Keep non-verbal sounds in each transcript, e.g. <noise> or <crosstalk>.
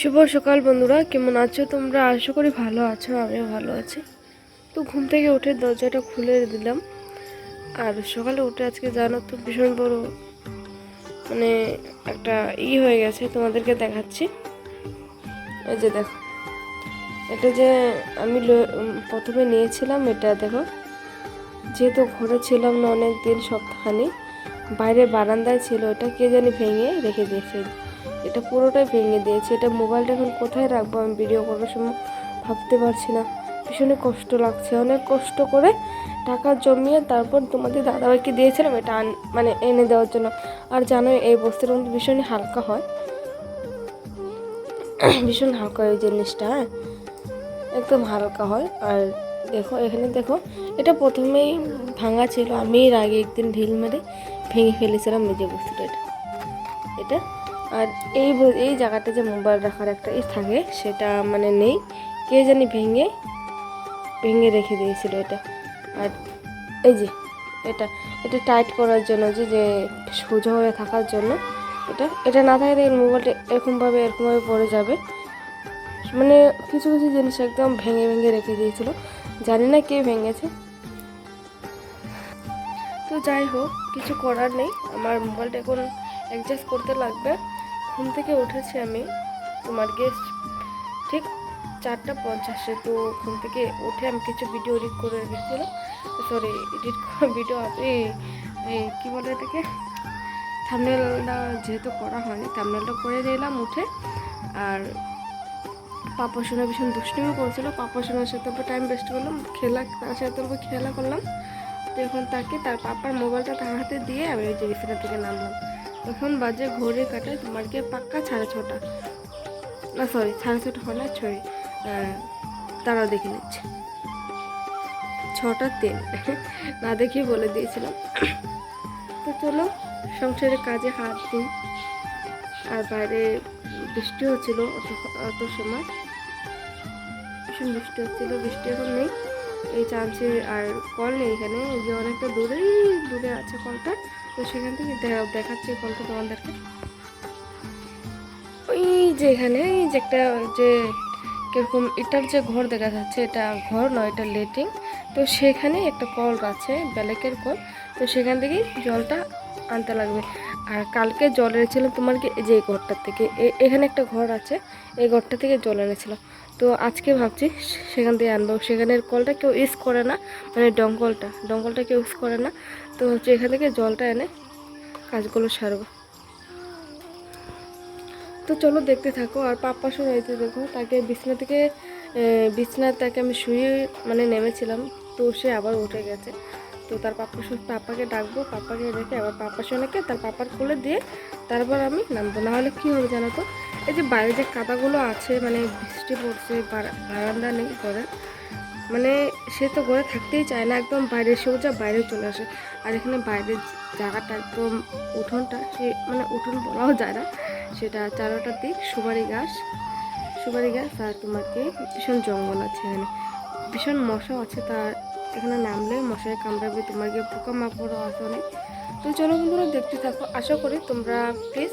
শুভ সকাল বন্ধুরা, কেমন আছো তোমরা? আশা করি ভালো আছো, আমিও ভালো আছি। তো ঘুম থেকে উঠে দরজাটা খুলে দিলাম। আর সকালে উঠে আজকে জানো তো ভীষণ বড় মানে একটা ই হয়ে গেছে, তোমাদেরকে দেখাচ্ছি। এই যে দেখো, এটা যে আমি প্রথমে নিয়েছিলাম, এটা দেখো। যেহেতু ঘরে ছিলাম না অনেক দিন সপ্তাহখানি, বাইরে বারান্দায় ছিল এটা কে জানি ভেঙে রেখে দিয়েছে। এটা পুরোটাই ভেঙে দিয়েছে। এটা মোবাইলটা এখন কোথায় রাখব আমি ভিডিও করার সময় ভাবতে পারছি না। ভীষণই কষ্ট লাগছে। অনেক কষ্ট করে টাকা জমিয়ে তারপর তোমাদের দাদাভাইকে দিয়েছিলাম এটা মানে এনে দেওয়ার জন্য। আর জানো এই বস্তুর মধ্যে ভীষণই হালকা হয়। <coughs> ভীষণ হালকা এই জিনিসটা হ্যাঁ? একদম হালকা হয়। আর দেখো, এখানে দেখো, এটা প্রথমেই ভাঙা ছিল। আমি এর আগে একদিন ঢিল মেরে ভেঙে ফেলেছিলাম এই যে বস্তুটা এটা। এটা আর এই এই জায়গাটা যে মোবাইল রাখার একটা ই থাকে, সেটা মানে নেই। কে জানি ভেঙে ভেঙে রেখে দিয়েছিল এটা। আর এই যে, এটা এটা টাইট করার জন্য যে যে সোজা হয়ে থাকার জন্য এটা এটা না থাকলে এই মোবাইলটা এরকমভাবে এরকমভাবে পড়ে যাবে। মানে কিছু কিছু জিনিস একদম ভেঙে ভেঙে রেখে দিয়েছিল। জানি না কে ভেঙেছে। তো যাই হোক, কিছু করার নেই। আমার মোবাইলটা এখন অ্যাডজাস্ট করতে লাগবে। ঘুম থেকে উঠেছি আমি, তোমার গেস্ট ঠিক চারটা পঞ্চাশে, তো ঘুম থেকে উঠে আমি কিছু ভিডিও এডিট করে রেখেছিলাম সরি এডিট করা ভিডিও এই এই কী বলে এটাকে? থামনেলটা যেহেতু করা হয়নি থামনেলটা করে দিলাম উঠে। আর পাপা সোনা ভীষণ দুষ্টুমি করেছিল, পাপা সোনার সাথে অল্প টাইম ওয়েস্ট করলাম, খেলা তার সাথে অল্প খেলা করলাম। তো এখন তাকে, তার পাপার মোবাইলটা তার হাতে দিয়ে আমি ওই বিছানা থেকে নামলাম। তখন বাজে ঘড়ি কাটায় তোমার গিয়ে পাক্কা সাড়ে ছটা। না সরি সাড়ে ছটা হয় না ছয় তারাও দেখে নিচ্ছে। ছটা তিন, না দেখেই বলে দিয়েছিলাম। তো চলো সংসারের কাজে হাত দিই। আর বাইরে বৃষ্টি হচ্ছিল অত অত সময়। ভীষণ বৃষ্টি হচ্ছিল, বৃষ্টি এখন নেই। এই চান্সে আর কল নেই এখানে যে অনেকটা দূরেই দূরে আছে কলটা। তো সেখান থেকে দেখাচ্ছি কলটা তোমাদেরকে। ওই যে এখানে, এই যে একটা যে কীরকম এটার যে ঘর দেখা যাচ্ছে, এটা ঘর নয়, এটা লেটিং তো সেখানে একটা কল আছে, ব্যালেকের কল। তো সেখান থেকেই জলটা আনতে লাগবে। আর কালকে জল এনেছিলাম তোমার কি যে এই ঘরটার থেকে এখানে একটা ঘর আছে, এই ঘরটা থেকে জল এনেছিলাম তো আজকে ভাবছি সেখান থেকে আনব। সেখানের কলটা কেউ ইউজ করে না মানে ডঙ্কলটা ডঙ্কলটা কেউ ইউজ করে না। তো হচ্ছে এখান থেকে জলটা এনে কাজগুলো সারবো। তো চলো দেখতে থাকো, আর পাপ্পা এই যে দেখো, তাকে বিছনা থেকে বিছনা তাকে আমি শুয়ে মানে নেমেছিলাম, তো সে আবার উঠে গেছে। তো তার পাপ্পা শুনে পাপ্পাকে ডাকবো, পাপাকে রেখে আবার পাপ্পা শোনাকে তার পাপার কোলে দিয়ে তারপর আমি নামবো। না হলে কী হবে জানো তো? এই যে বাইরে যে কাদাগুলো আছে মানে বৃষ্টি পড়ছে, বারা- বারান্দা নেই ঘরে মানে সে তো ঘরে থাকতেই চায় না, একদম বাইরে সোজা বাইরে চলে আসে। আর এখানে বাইরের জায়গাটা একদম উঠোনটা, সে মানে উঠোন বলাও যায় না, সেটা চারোটার দিক, সুপারি গাছ সুপারি গাছ আর তোমাকে ভীষণ জঙ্গল আছে এখানে। ভীষণ মশা আছে তার এখানে নামলে মশায় কামড়াবে, তোমার গিয়ে পোকা মাকড়ও আছে অনেক। তো চলো বন্ধুরা, দেখতে থাকো। আশা করি তোমরা প্লিজ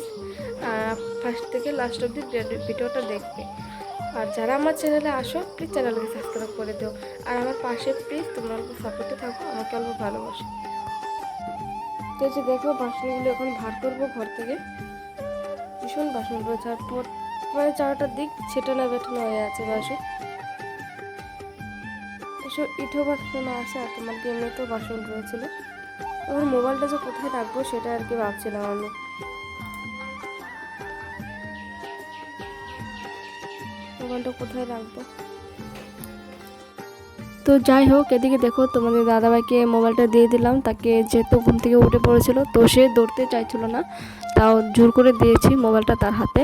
ফার্স্ট থেকে লাস্ট অব্দি ভিডিওটা দেখবে। আর যারা আমার চ্যানেলে আসো প্লিজ চ্যানেলকে সাবস্ক্রাইব করে দিও। আর আমার পাশে প্লিজ তোমরা অল্প সাপোর্টে থাকো, আমাকে অল্প ভালোবাসো। তো যে দেখো, বাসনগুলো এখন ভার করব ঘর থেকে। ভীষণ বাসন রয়েছে আর পর মানে চারটার দিক ছেটানো বেটানো হয়ে আছে বাসন। এসব ইটো বাসন আছে? আর তোমার কি এমনিতেও বাসন রয়েছিল? আমার মোবাইলটা যে কোথায় রাখব সেটা আর কি ভাবছিলাম আমি। মোবাইলটা কোথায় রাখব? তো যাই হোক, এদিকে দেখো তোমাদের দাদাভাইকে মোবাইলটা দিয়ে দিলাম। তাকে যেহেতু ঘুম থেকে উঠে পড়েছিল, তো সে দৌড়তে চাইছিল না। তাও জোর করে দিয়েছি মোবাইলটা তার হাতে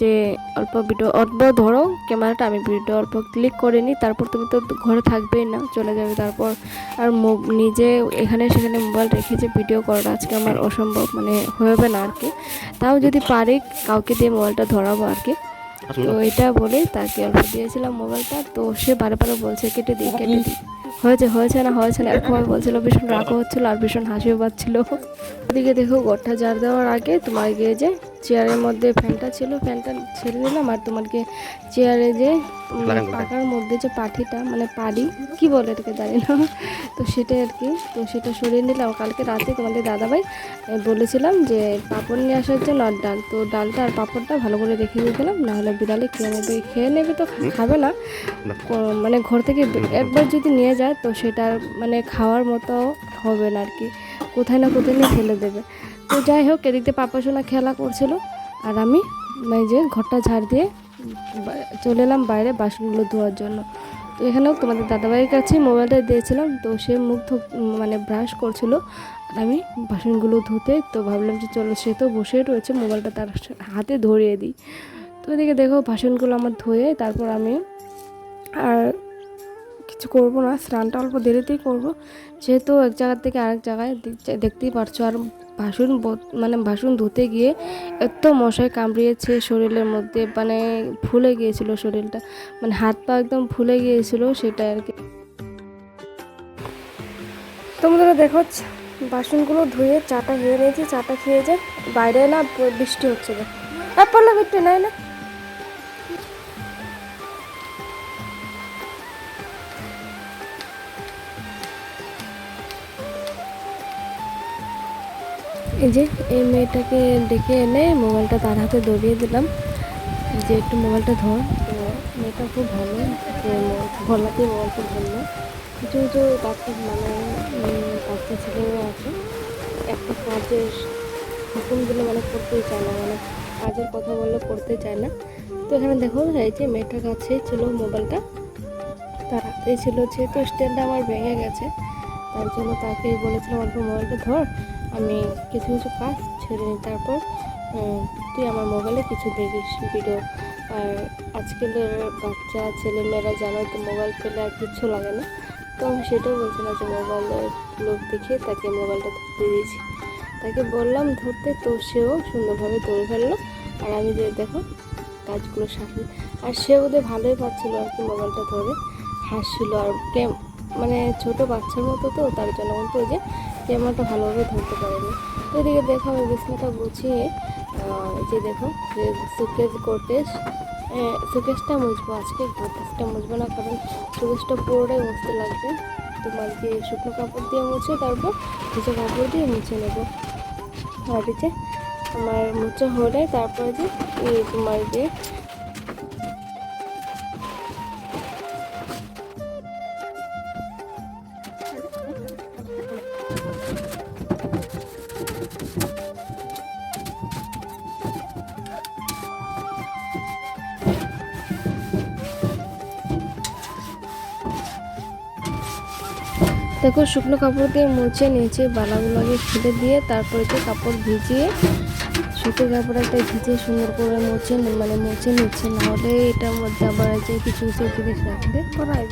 যে অল্প ভিডিও অল্প ধরো ক্যামেরাটা আমি ভিডিও অল্প ক্লিক করে নিই তারপর তুমি তো ঘরে থাকবেই না চলে যাবে তারপর। আর মো- নিজে এখানে সেখানে মোবাইল রেখে যে ভিডিও করাটা আজকে আমার অসম্ভব মানে হবে না আর কি তাও যদি পারি কাউকে দিয়ে মোবাইলটা ধরাবো আর কি তো এটা বলে তাকে অল্প দিয়েছিলাম মোবাইলটা তো সে বারে বারে বলছে কেটে দিই কেটে দিই। হয়েছে হয়েছে না হয়েছে না, এরকম বলছিল, ভীষণ রাগও হচ্ছিল আর ভীষণ হাসিও পাচ্ছিল। ওদিকে দেখো, ঘরটা জার দেওয়ার আগে তোমার গিয়ে যে চেয়ারের মধ্যে ফ্যানটা ছিল ফ্যানটা ছেড়ে দিলাম আর তোমাকে চেয়ারে যে পাকার মধ্যে যে পাঠিটা মানে পাড়ি কি বলে এটাকে জানি না। তো সেটাই আর কি। তো সেটা সরিয়ে নিলাম। কালকে রাতে তোমাদের দাদাভাই বলেছিলাম যে পাঁপড় নিয়ে আসার জন্য আর ডাল। তো ডালটা আর পাঁপড়টা ভালো করে রেখে দিয়েছিলাম নাহলে বিড়ালে খেয়ে নেবে খেয়ে নেবে তো খাবে না। না। মানে ঘর থেকে একবার যদি নিয়ে যায় তো সেটা মানে খাওয়ার মতো হবে না আর কি। কোথায় না কোথায় নিয়ে ফেলে দেবে। তো যাই হোক, এদিকে পাপা সোনা খেলা করছিল। আর আমি এই যে ঘরটা ঝাড় দিয়ে চলে এলাম বাইরে বাসনগুলো ধোয়ার জন্য। তো এখানেও তোমাদের দাদাভাইয়ের কাছে মোবাইলটা দিয়েছিলাম, তো সে মুখ মানে ব্রাশ করছিল। আর আমি বাসনগুলো ধুতে তো ভাবলাম যে চলো, সে তো বসে রয়েছে, মোবাইলটা তার হাতে ধরিয়ে দিই। তো এদিকে দেখো, বাসনগুলো আমার ধুয়ে তারপর আমি আর কিছু করব না, স্নানটা অল্প দেরিতেই করব। যেহেতু এক জায়গা থেকে আরেক জায়গায় দেখতেই পারছ, আর বাসন মানে বাসন ধুতে গিয়ে এত মশায় কামড়িয়েছে শরীরের মধ্যে মানে ফুলে গিয়েছিল শরীরটা মানে হাত পা একদম ফুলে গিয়েছিল সেটা আর কি। তোমরা দেখো, বাসনগুলো ধুয়ে চাটা খেয়ে নিয়েছি, চাটা খেয়ে যে বাইরে না বৃষ্টি হচ্ছিল। না একটু নাই না এই যে, এই মেয়েটাকে ডেকে এনে মোবাইলটা তার হাতে ধরিয়ে দিলাম। যে একটু মোবাইলটা ধর। মেয়েটা খুব ভালো গলাতে মোবাইলটা ধরলো কিছু কিছু বাচ্চা মানে বাচ্চা ছেলেরা আছে। একটা কাজের হুকুমগুলো মানে করতেই চায় না মানে কাজের কথা বললে করতে চায় না। তো এখানে দেখো, এই যে মেয়েটার কাছেই ছিল মোবাইলটা। তার হাতেই ছিল, যেহেতু স্ট্যান্ডটা আমার ভেঙে গেছে, তার জন্য তাকে বলেছিলাম, অল্প মোবাইলটা ধর। আমি কিছু কিছু কাজ ছেড়ে নিই তারপর তুই আমার মোবাইলে কিছু দেখিস ভিডিও আর আজকালের বাচ্চা, ছেলেমেয়েরা জানো তো মোবাইল পেলে আর কিচ্ছু লাগে না। তো আমি সেটাও বলছি না যে মোবাইলের লোক দেখিয়ে তাকে মোবাইলটা ধরতে দিয়েছি। তাকে বললাম, ধরতে। তো সেও সুন্দরভাবে ধরে ফেলল। আর আমি যে দেখো, কাজগুলো সাথে আর সে ওদের ভালোই পাচ্ছিলো আর কি মোবাইলটা ধরে। হাসছিল আর মানে ছোট বাচ্চার মতো তো, তার জন্য ওই যে ক্যামেরাটা ভালোভাবে ধরতে পারেনি। তো এদিকে দেখো আমি বিছনাটা গুছিয়ে যে দেখো, যে সুকেজ গোটেস সুকেশটা মুছবো আজকে গোটেসটা মুছবো না, কারণ সুকেশটা পুরোটাই মুছতে লাগবে। তোমার যে শুকনো কাপড় দিয়ে মুছে, তারপর ভিজে কাপড় দিয়ে মুছে নেব। আর আমার মুছে হলে তারপরে যে তোমার যে দেখো, শুকনো কাপড় দিয়ে মুছে নিচে বালাগুলোকে ফেলে দিয়ে তারপরে যে কাপড় ভিজিয়ে সুতির কাপড়টা ভিজিয়ে সুন্দর করে মুছে মানে মুছে নিচ্ছে। নাহলে এটার মধ্যে আবার যে কিছু কিছু জিনিস রাখবে করাই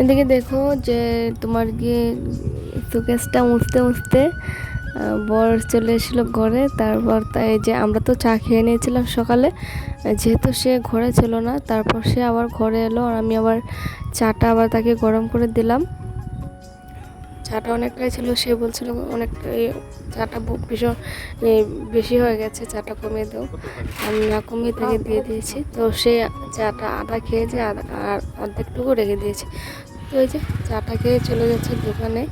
এদিকে দেখো যে তোমার গিয়ে সুকেসটা মুছতে মুছতে বর চলে এসেছিল ঘরে, তারপর তাই যে আমরা তো চা খেয়ে নিয়েছিলাম সকালে, যেহেতু সে ঘরে ছিল না, তারপর সে আবার ঘরে এলো আর আমি আবার চাটা আবার তাকে গরম করে দিলাম। চাটা অনেকটাই ছিল, সে বলছিল অনেকটাই চাটা ভীষণ বেশি হয়ে গেছে চাটা কমিয়ে দেবো আমি না কমিয়ে থেকে দিয়ে দিয়েছি। তো সে চাটা আধা খেয়েছে আর অর্ধেকটুকু রেখে দিয়েছে। তো ওই যে চাটা খেয়ে চলে যাচ্ছে দোকানে।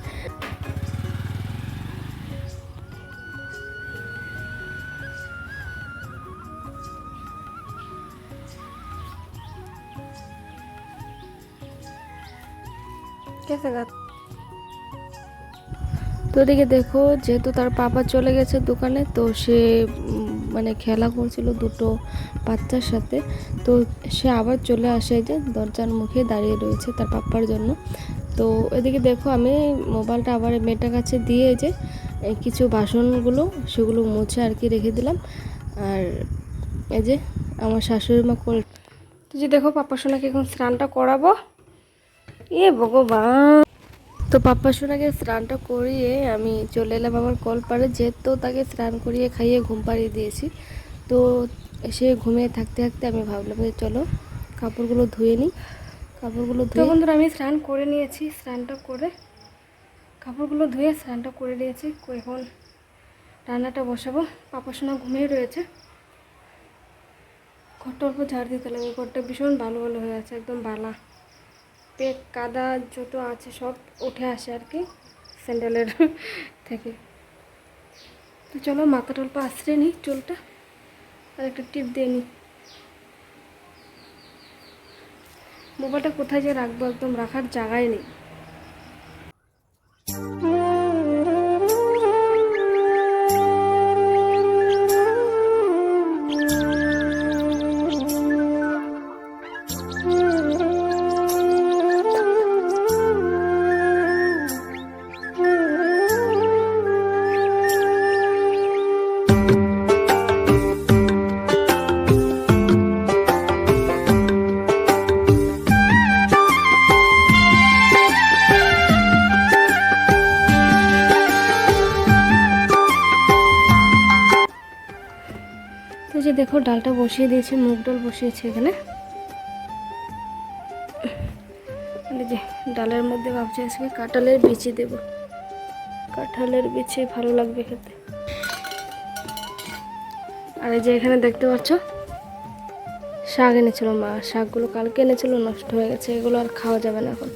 ঠিক আছে তো এদিকে দেখো, যেহেতু তার পাপা চলে গেছে দোকানে, তো সে মানে খেলা করছিল দুটো বাচ্চার সাথে। তো সে আবার চলে আসে যে দরজার মুখে দাঁড়িয়ে রয়েছে তার পাপ্পার জন্য। তো এদিকে দেখো, আমি মোবাইলটা আবার মেয়েটার কাছে দিয়ে যে কিছু বাসনগুলো, সেগুলো মুছে আর কি রেখে দিলাম। আর এই যে আমার শাশুড়ি মা করে তো যে দেখো পাপ্পা সোনাকে এখন স্নানটা করাবো? এ ভগবান! তো পাপ্পা সোনাকে স্নানটা করিয়ে আমি চলে এলাম আমার কল পাড়ে যেহেতু তাকে স্নান করিয়ে খাইয়ে ঘুম পাড়িয়ে দিয়েছি। তো সে ঘুমিয়ে থাকতে থাকতে আমি ভাবলাম যে চলো কাপড়গুলো ধুয়ে নিই। কাপড়গুলো ধুয়ে বন্ধুরা আমি স্নান করে নিয়েছি স্নানটা করে কাপড়গুলো ধুয়ে স্নানটা করে নিয়েছি। এখন রান্নাটা বসাবো। পাপা সোনা ঘুমিয়ে রয়েছে। ঘরটা অল্প ঝাড় দিতে লাগে ঘরটা ভীষণ ভালো ভালো হয়ে আছে একদম বালা। পেক কাদা যত আছে সব উঠে আসে আর কি স্যান্ডেলের থেকে। তো চলো মাথা অল্প আশ্রে নিই, চুলটা। আর একটা টিপ দিয়ে নিই। মোবাইলটা কোথায় যে রাখব একদম রাখার জায়গায় নেই। যে দেখো ডালটা বসিয়ে দিয়েছি, মুগ ডাল বসিয়েছি এখানে। যে ডালের মধ্যে ভাবছি আজকে কাঁঠালের বিচি দেব। কাঁঠালের বিচি ভালো লাগবে খেতে। আর এই যে এখানে দেখতে পাচ্ছ, শাক এনেছিল মা, শাকগুলো কালকে এনেছিল, নষ্ট হয়ে গেছে, এগুলো আর খাওয়া যাবে না এখন।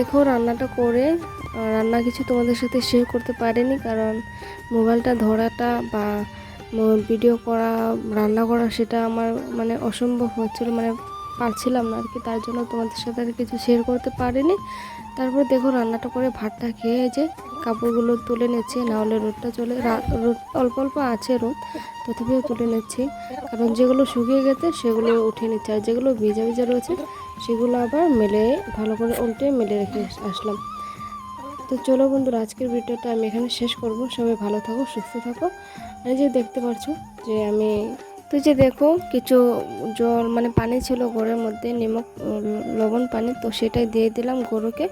দেখো রান্নাটা করে রান্না কিছু তোমাদের সাথে শেয়ার করতে পারিনি কারণ মোবাইলটা ধরাটা বা ভিডিও করা, রান্না করা সেটা আমার মানে অসম্ভব হচ্ছিল মানে পারছিলাম না আর কি তার জন্য তোমাদের সাথে আর কিছু শেয়ার করতে পারিনি। তারপর দেখো রান্নাটা করে ভাতটা খেয়ে যে কাপড়গুলো তুলে নিচ্ছি, নাহলে রোদটা চলে রোদ অল্প অল্প আছে রোদ, তথাপিও তুলে নিচ্ছি। কারণ যেগুলো শুকিয়ে গেছে সেগুলো উঠে নিচ্ছে, আর যেগুলো ভিজা ভিজা রয়েছে সেগুলো আবার মেলে, ভালো করে উল্টে মেলে রেখে আসলাম। তো চলো বন্ধুরা, আজকের ভিডিওটা আমি এখানে শেষ করব। সবাই ভালো থাকো, সুস্থ থাকো। আর যে দেখতে পাচ্ছ যে আমি, তো যে দেখো কিছু জল মানে পানি ছিল গরের মধ্যে, নিমক লবণ পানি, তো সেটাই দিয়ে দিলাম গরুকে।